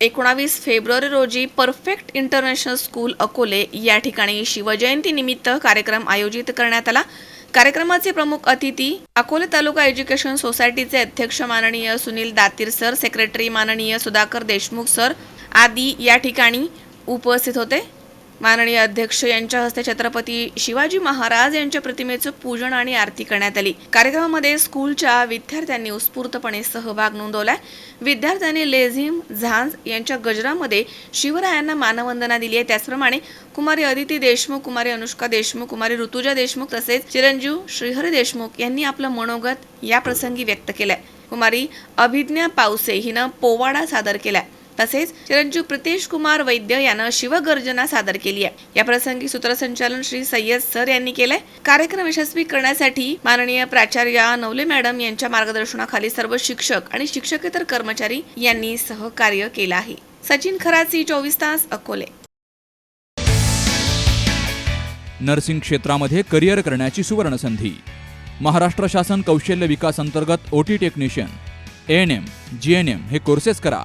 एकोणावीस फेब्रुवारी रोजी perfect international school Akole या ठिकाणी शिवजयंतीनिमित्त कार्यक्रम आयोजित करण्यात आला. कार्यक्रमाचे प्रमुख अतिथी अकोले तालुका एज्युकेशन सोसायटीचे अध्यक्ष माननीय सुनील दातीर सर सेक्रेटरी माननीय सुधाकर देशमुख सर आदी या ठिकाणी उपस्थित होते. माननीय अध्यक्ष यांच्या हस्ते छत्रपती शिवाजी महाराज यांच्या प्रतिमेचं पूजन आणि आरती करण्यात आली. कार्यक्रमामध्ये स्कूलच्या विद्यार्थ्यांनी उत्स्फूर्तपणे सहभाग नोंदवलाय. विद्यार्थ्यांनी लेझिम झांज यांच्या गजरामध्ये शिवरायांना मानवंदना दिली आहे. त्याचप्रमाणे कुमारी अदिती देशमुख कुमारी अनुष्का देशमुख कुमारी ऋतुजा देशमुख तसेच चिरंजीव श्रीहरी देशमुख यांनी आपलं मनोगत या प्रसंगी व्यक्त केलंय. कुमारी अभिज्ञा पावसे हिनं पोवाडा सादर केलाय. तसेच चिरंजीव प्रितेश कुमार वैद्य यानं शिवगर्जना सादर केली आहे. या प्रसंगी सूत्रसंचालन श्री सय्यद सर यांनी केलंय. कार्यक्रम यशस्वी करण्यासाठी माननीय प्राचार्य नवले मॅडम यांच्या मार्गदर्शनाखाली सर्व शिक्षक आणि शिक्षकेतर कर्मचारी यांनी सहकार्य केलं आहे. सचिन खराची चोवीस तास अकोले. नर्सिंग क्षेत्रामध्ये करिअर करण्याची सुवर्ण संधी महाराष्ट्र शासन कौशल्य विकास अंतर्गत O T technician. N M G N M हे कोर्सेस करा.